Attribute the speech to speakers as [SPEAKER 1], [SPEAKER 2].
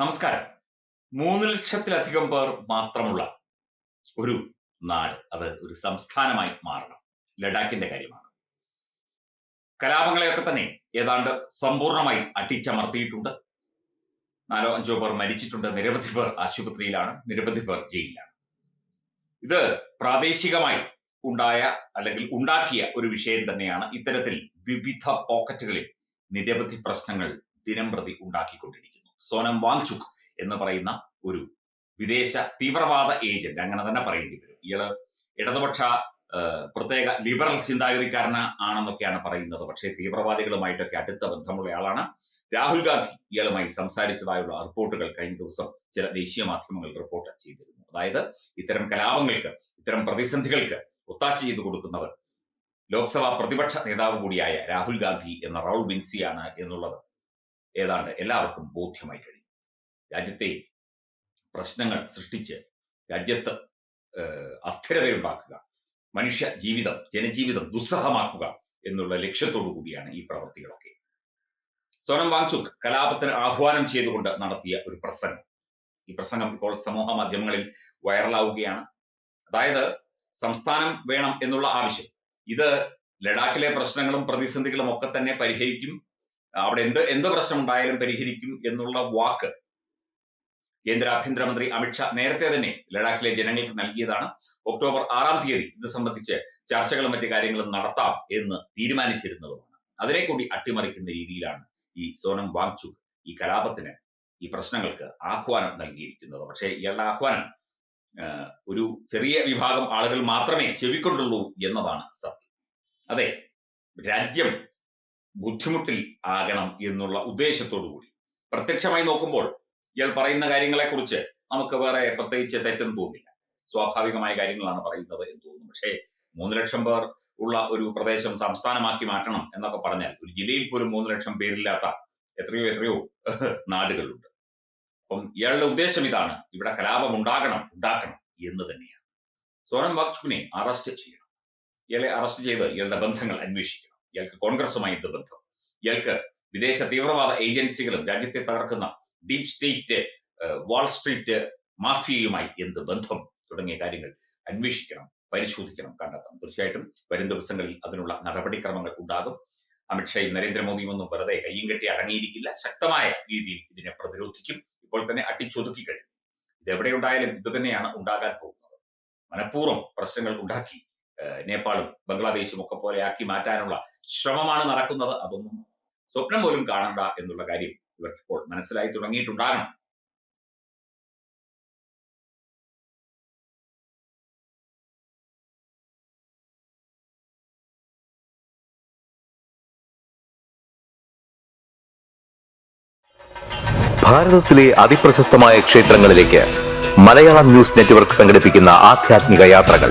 [SPEAKER 1] നമസ്കാരം. മൂന്ന് ലക്ഷത്തിലധികം പേർ മാത്രമുള്ള ഒരു നാട് അത് ഒരു സംസ്ഥാനമായി മാറണം. ലഡാക്കിന്റെ കാര്യമാണ്. കലാപങ്ങളെയൊക്കെ തന്നെ ഏതാണ്ട് സമ്പൂർണമായി അട്ടിച്ചമർത്തിയിട്ടുണ്ട്. നാലോ അഞ്ചോ പേർ മരിച്ചിട്ടുണ്ട്. നിരവധി പേർ ആശുപത്രിയിലാണ് നിരവധി പേർ ജയിലിലാണ്. ഇത് പ്രാദേശികമായി ഉണ്ടായ അല്ലെങ്കിൽ ഉണ്ടാക്കിയ ഒരു വിഷയം തന്നെയാണ് ഇത്തരത്തിൽ വിവിധ പോക്കറ്റുകളിൽ നിരവധി പ്രശ്നങ്ങൾ ദിനം പ്രതി ഉണ്ടാക്കിക്കൊണ്ടിരിക്കുന്നു സോനം വാങ്ചുക് എന്ന് പറയുന്ന ഒരു വിദേശ തീവ്രവാദ ഏജന്റ്. അങ്ങനെ തന്നെ പറയേണ്ടി വരും. ഇയാൾ ഇടതുപക്ഷ പ്രത്യേക ലിബറൽ ചിന്താഗതിക്കാരന ആണെന്നൊക്കെയാണ് പറയുന്നത്. പക്ഷേ തീവ്രവാദികളുമായിട്ടൊക്കെ അടുത്ത ബന്ധമുള്ള ആളാണ് രാഹുൽ ഗാന്ധി. ഇയാളുമായി സംസാരിച്ചതായുള്ള റിപ്പോർട്ടുകൾ കഴിഞ്ഞ ദിവസം ചില ദേശീയ മാധ്യമങ്ങൾ റിപ്പോർട്ട് ചെയ്തിരുന്നു. അതായത് ഇത്തരം കലാപങ്ങൾക്ക് ഇത്തരം പ്രതിസന്ധികൾക്ക് ഒത്താശ ചെയ്തു കൊടുക്കുന്നവർ ലോക്സഭാ പ്രതിപക്ഷ നേതാവ് കൂടിയായ രാഹുൽ ഗാന്ധി എന്ന റൗൾ ബിൻസിയാണ് എന്നുള്ളത് ഏതാണ്ട് എല്ലാവർക്കും ബോധ്യമായി കഴിഞ്ഞു രാജ്യത്തെ പ്രശ്നങ്ങൾ സൃഷ്ടിച്ച് രാജ്യത്ത് അസ്ഥിരതയുണ്ടാക്കുക മനുഷ്യ ജീവിതം ജനജീവിതം ദുസ്സഹമാക്കുക എന്നുള്ള ലക്ഷ്യത്തോടു കൂടിയാണ് ഈ പ്രവൃത്തികളൊക്കെ സോനം വാങ്സുഖ് കലാപത്തിന് ആഹ്വാനം ചെയ്തുകൊണ്ട് നടത്തിയ ഒരു പ്രസംഗം. ഈ പ്രസംഗം ഇപ്പോൾ സമൂഹ മാധ്യമങ്ങളിൽ വൈറലാവുകയാണ്. അതായത് സംസ്ഥാനം വേണം എന്നുള്ള ആവശ്യം. ഇത് ലഡാക്കിലെ പ്രശ്നങ്ങളും പ്രതിസന്ധികളും ഒക്കെ തന്നെ പരിഹരിക്കും അവിടെ എന്ത് എന്ത് പ്രശ്നം ഉണ്ടായാലും പരിഹരിക്കും എന്നുള്ള വാക്ക് കേന്ദ്ര ആഭ്യന്തരമന്ത്രി അമിത്ഷാ നേരത്തെ തന്നെ ലഡാക്കിലെ ജനങ്ങൾക്ക് നൽകിയതാണ്. ഒക്ടോബർ ആറാം തീയതി ഇത് സംബന്ധിച്ച് ചർച്ചകളും മറ്റു കാര്യങ്ങളും നടത്താം എന്ന് തീരുമാനിച്ചിരുന്നതുമാണ്. അതിനെ കൂടി അട്ടിമറിക്കുന്ന രീതിയിലാണ് ഈ സോനം വാങ്ചുക് ഈ കലാപത്തിന് ഈ പ്രശ്നങ്ങൾക്ക് ആഹ്വാനം നൽകിയിരിക്കുന്നത്. പക്ഷേ ഇയാളുടെ ആഹ്വാനം ഒരു ചെറിയ വിഭാഗം ആളുകൾ മാത്രമേ ചെവിക്കൊണ്ടുള്ളൂ എന്നതാണ് സത്യം. അതെ രാജ്യം ബുദ്ധിമുട്ടിൽ ആകണം എന്നുള്ള ഉദ്ദേശത്തോടു കൂടി പ്രത്യക്ഷമായി നോക്കുമ്പോൾ ഇയാൾ പറയുന്ന കാര്യങ്ങളെക്കുറിച്ച് നമുക്ക് വേറെ പ്രത്യേകിച്ച് തെറ്റൊന്നും തോന്നില്ല. സ്വാഭാവികമായ കാര്യങ്ങളാണ് പറയുന്നത് എന്ന് തോന്നുന്നു. പക്ഷേ മൂന്ന് ലക്ഷം പേർ ഉള്ള ഒരു പ്രദേശം സംസ്ഥാനമാക്കി മാറ്റണം എന്നൊക്കെ പറഞ്ഞാൽ ഒരു ജില്ലയിൽ പോലും മൂന്ന് ലക്ഷം പേരില്ലാത്ത എത്രയോ എത്രയോ നാടുകളുണ്ട്. അപ്പം ഇയാളുടെ ഉദ്ദേശം ഇതാണ് ഇവിടെ കലാപം ഉണ്ടാകണം ഉണ്ടാക്കണം എന്ന് തന്നെയാണ്. സോനം വാക്ചുക്കിനെ അറസ്റ്റ് ചെയ്യണം. ഇയാളെ അറസ്റ്റ് ചെയ്ത് ഇയാളുടെ ബന്ധങ്ങൾ അന്വേഷിക്കണം. ഇയാൾക്ക് കോൺഗ്രസുമായി എന്ത് ബന്ധം? ഇയാൾക്ക് വിദേശ തീവ്രവാദ ഏജൻസികളും രാജ്യത്തെ തകർക്കുന്ന deep state Wall Street wall street മാഫിയയുമായി എന്ത് ബന്ധം? തുടങ്ങിയ കാര്യങ്ങൾ അന്വേഷിക്കണം പരിശോധിക്കണം കണ്ടെത്തണം. തീർച്ചയായിട്ടും വരും ദിവസങ്ങളിൽ അതിനുള്ള നടപടിക്രമങ്ങൾ ഉണ്ടാകും. അമിത്ഷായും നരേന്ദ്രമോദിയും ഒന്നും വെറുതെ കയ്യും കെട്ടി അടങ്ങിയിരിക്കില്ല. ശക്തമായ രീതിയിൽ ഇതിനെ പ്രതിരോധിക്കും. ഇപ്പോൾ തന്നെ അട്ടിച്ചൊതുക്കി കഴിഞ്ഞു. ഇത് എവിടെയുണ്ടായാലും ഇത് തന്നെയാണ് ഉണ്ടാകാൻ പോകുന്നത്. മനഃപൂർവം പ്രശ്നങ്ങൾ ഉണ്ടാക്കി നേപ്പാളും ബംഗ്ലാദേശും ഒക്കെ പോലെ ആക്കി മാറ്റാനുള്ള ശ്രമമാണ് നടക്കുന്നത് അതൊന്നും സ്വപ്നം പോലും കാണണ്ട എന്നുള്ള കാര്യം ഇവർക്ക് ഇപ്പോൾ മനസ്സിലായി തുടങ്ങിയിട്ടുണ്ടാകണം.
[SPEAKER 2] ഭാരതത്തിലെ അതിപ്രശസ്തമായ ക്ഷേത്രങ്ങളിലേക്ക് മലയാളം ന്യൂസ് നെറ്റ്വർക്ക് സംഘടിപ്പിക്കുന്ന ആധ്യാത്മിക യാത്രകൾ.